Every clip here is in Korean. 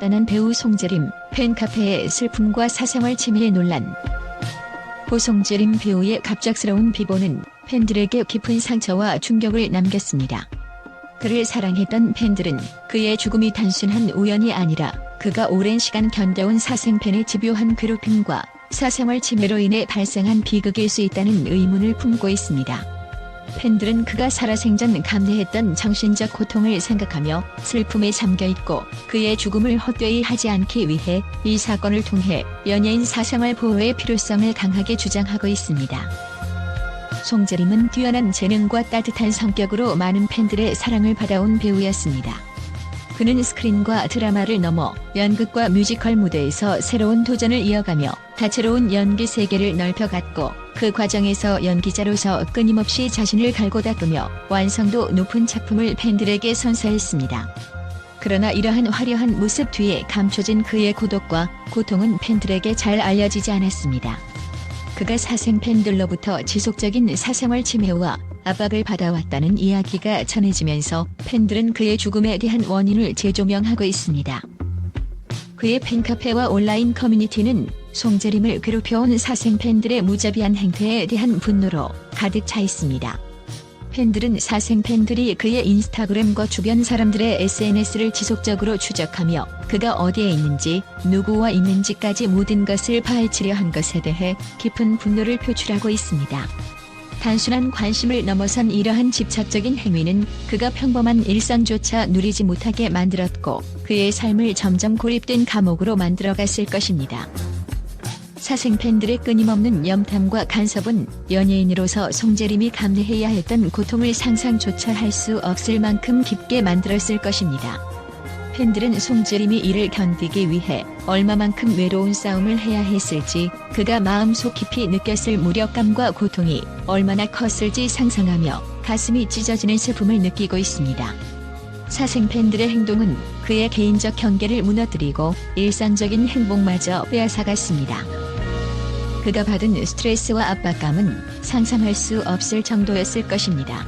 떠난 배우 송재림, 팬카페의 슬픔과 사생활 침해 논란. 고송재림 배우의 갑작스러운 비보는 팬들에게 깊은 상처와 충격을 남겼습니다. 그를 사랑했던 팬들은 그의 죽음이 단순한 우연이 아니라 그가 오랜 시간 견뎌온 사생팬의 집요한 괴롭힘과 사생활 침해로 인해 발생한 비극일 수 있다는 의문을 품고 있습니다. 팬들은 그가 살아생전 감내했던 정신적 고통을 생각하며 슬픔에 잠겨 있고 그의 죽음을 헛되이 하지 않기 위해 이 사건을 통해 연예인 사생활 보호의 필요성을 강하게 주장하고 있습니다. 송재림은 뛰어난 재능과 따뜻한 성격으로 많은 팬들의 사랑을 받아온 배우였습니다. 그는 스크린과 드라마를 넘어 연극과 뮤지컬 무대에서 새로운 도전을 이어가며 다채로운 연기 세계를 넓혀갔고 그 과정에서 연기자로서 끊임없이 자신을 갈고 닦으며 완성도 높은 작품을 팬들에게 선사했습니다. 그러나 이러한 화려한 모습 뒤에 감춰진 그의 고독과 고통은 팬들에게 잘 알려지지 않았습니다. 그가 사생 팬들로부터 지속적인 사생활 침해와 압박을 받아왔다는 이야기가 전해지면서 팬들은 그의 죽음에 대한 원인을 재조명하고 있습니다. 그의 팬카페와 온라인 커뮤니티는 송재림을 괴롭혀온 사생 팬들의 무자비한 행태에 대한 분노로 가득 차 있습니다. 팬들은 사생 팬들이 그의 인스타그램과 주변 사람들의 SNS를 지속적으로 추적하며 그가 어디에 있는지 누구와 있는지까지 모든 것을 파헤치려 한 것에 대해 깊은 분노를 표출하고 있습니다. 단순한 관심을 넘어선 이러한 집착적인 행위는 그가 평범한 일상조차 누리지 못하게 만들었고 그의 삶을 점점 고립된 감옥으로 만들어갔을 것입니다. 사생 팬들의 끊임없는 염탐과 간섭은 연예인으로서 송재림이 감내해야 했던 고통을 상상조차 할 수 없을 만큼 깊게 만들었을 것입니다. 팬들은 송재림이 이를 견디기 위해 얼마만큼 외로운 싸움을 해야 했을지 그가 마음속 깊이 느꼈을 무력감과 고통이 얼마나 컸을지 상상하며 가슴이 찢어지는 슬픔을 느끼고 있습니다. 사생 팬들의 행동은 그의 개인적 경계를 무너뜨리고 일상적인 행복마저 빼앗아갔습니다. 그가 받은 스트레스와 압박감은 상상할 수 없을 정도였을 것입니다.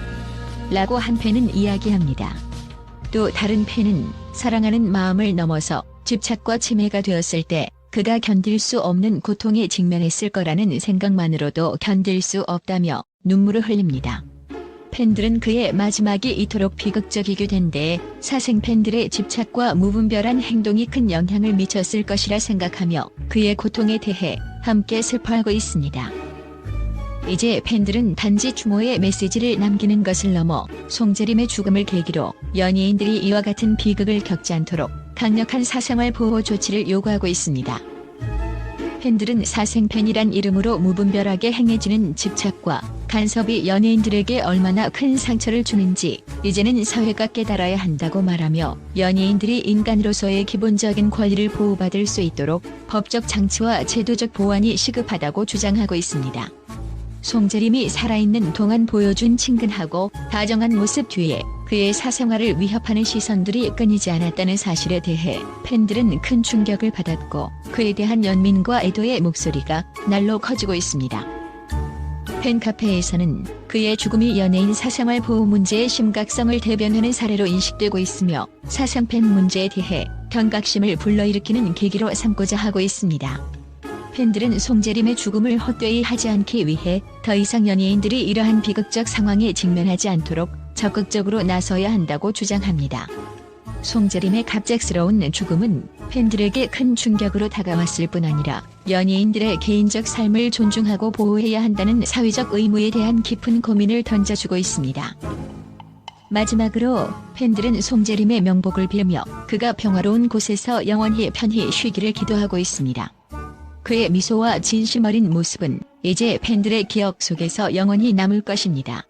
라고 한 팬은 이야기합니다. 또 다른 팬은 사랑하는 마음을 넘어서 집착과 치매가 되었을 때 그가 견딜 수 없는 고통에 직면했을 거라는 생각만으로도 견딜 수 없다며 눈물을 흘립니다. 팬들은 그의 마지막이 이토록 비극적이게 된 데에 사생 팬들의 집착과 무분별한 행동이 큰 영향을 미쳤을 것이라 생각하며 그의 고통에 대해 함께 슬퍼하고 있습니다. 이제 팬들은 단지 추모의 메시지를 남기는 것을 넘어 송재림의 죽음을 계기로 연예인들이 이와 같은 비극을 겪지 않도록 강력한 사생활 보호 조치를 요구하고 있습니다. 팬들은 사생팬이란 이름으로 무분별하게 행해지는 집착과 간섭이 연예인들에게 얼마나 큰 상처를 주는지 이제는 사회가 깨달아야 한다고 말하며 연예인들이 인간으로서의 기본적인 권리를 보호받을 수 있도록 법적 장치와 제도적 보완이 시급하다고 주장하고 있습니다. 송재림이 살아있는 동안 보여준 친근하고 다정한 모습 뒤에 그의 사생활을 위협하는 시선들이 끊이지 않았다는 사실에 대해 팬들은 큰 충격을 받았고 그에 대한 연민과 애도의 목소리가 날로 커지고 있습니다. 팬카페에서는 그의 죽음이 연예인 사생활 보호 문제의 심각성을 대변하는 사례로 인식되고 있으며 사생팬 문제에 대해 경각심을 불러일으키는 계기로 삼고자 하고 있습니다. 팬들은 송재림의 죽음을 헛되이 하지 않기 위해 더 이상 연예인들이 이러한 비극적 상황에 직면하지 않도록 적극적으로 나서야 한다고 주장합니다. 송재림의 갑작스러운 죽음은 팬들에게 큰 충격으로 다가왔을 뿐 아니라 연예인들의 개인적 삶을 존중하고 보호해야 한다는 사회적 의무에 대한 깊은 고민을 던져주고 있습니다. 마지막으로 팬들은 송재림의 명복을 빌며 그가 평화로운 곳에서 영원히 편히 쉬기를 기도하고 있습니다. 그의 미소와 진심 어린 모습은 이제 팬들의 기억 속에서 영원히 남을 것입니다.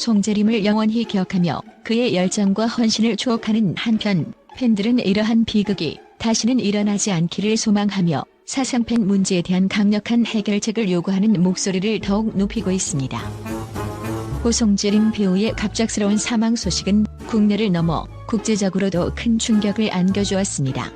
송재림을 영원히 기억하며 그의 열정과 헌신을 추억하는 한편 팬들은 이러한 비극이 다시는 일어나지 않기를 소망하며 사상팬 문제에 대한 강력한 해결책을 요구하는 목소리를 더욱 높이고 있습니다. 고송재림 배우의 갑작스러운 사망 소식은 국내를 넘어 국제적으로도 큰 충격을 안겨주었습니다.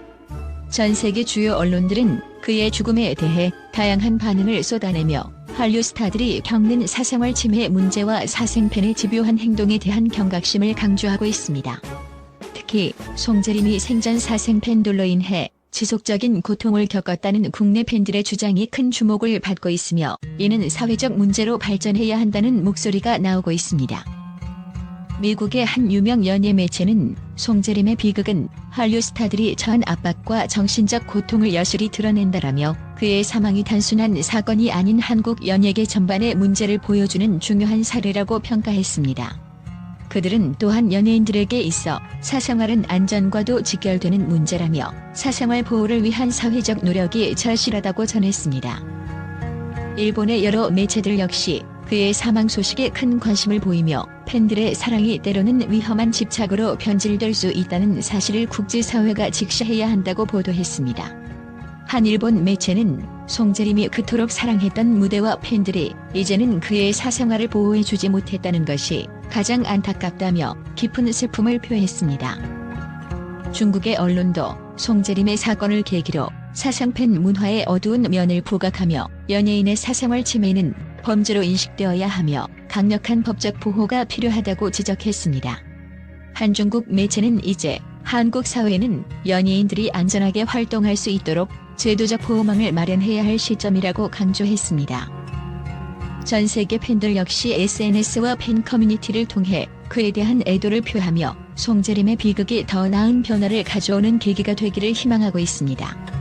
전 세계 주요 언론들은 그의 죽음에 대해 다양한 반응을 쏟아내며 한류 스타들이 겪는 사생활 침해 문제와 사생팬의 집요한 행동에 대한 경각심을 강조하고 있습니다. 특히 송재림이 생전 사생 팬들로 인해 지속적인 고통을 겪었다는 국내 팬들의 주장이 큰 주목을 받고 있으며 이는 사회적 문제로 발전해야 한다는 목소리가 나오고 있습니다. 미국의 한 유명 연예 매체는 송재림의 비극은 한류 스타들이 처한 압박과 정신적 고통을 여실히 드러낸다라며 그의 사망이 단순한 사건이 아닌 한국 연예계 전반의 문제를 보여주는 중요한 사례라고 평가했습니다. 그들은 또한 연예인들에게 있어 사생활은 안전과도 직결되는 문제라며 사생활 보호를 위한 사회적 노력이 절실하다고 전했습니다. 일본의 여러 매체들 역시 그의 사망 소식에 큰 관심을 보이며 팬들의 사랑이 때로는 위험한 집착으로 변질될 수 있다는 사실을 국제사회가 직시해야 한다고 보도했습니다. 한 일본 매체는 송재림이 그토록 사랑했던 무대와 팬들이 이제는 그의 사생활을 보호해주지 못했다는 것이 가장 안타깝다며 깊은 슬픔을 표했습니다. 중국의 언론도 송재림의 사건을 계기로 사상팬 문화의 어두운 면을 부각하며 연예인의 사생활 침해는 범죄로 인식되어야 하며 강력한 법적 보호가 필요하다고 지적했습니다. 한중국 매체는 이제 한국 사회는 연예인들이 안전하게 활동할 수 있도록 제도적 보호망을 마련해야 할 시점이라고 강조했습니다. 전 세계 팬들 역시 SNS와 팬 커뮤니티를 통해 그에 대한 애도를 표하며 송재림의 비극이 더 나은 변화를 가져오는 계기가 되기를 희망하고 있습니다.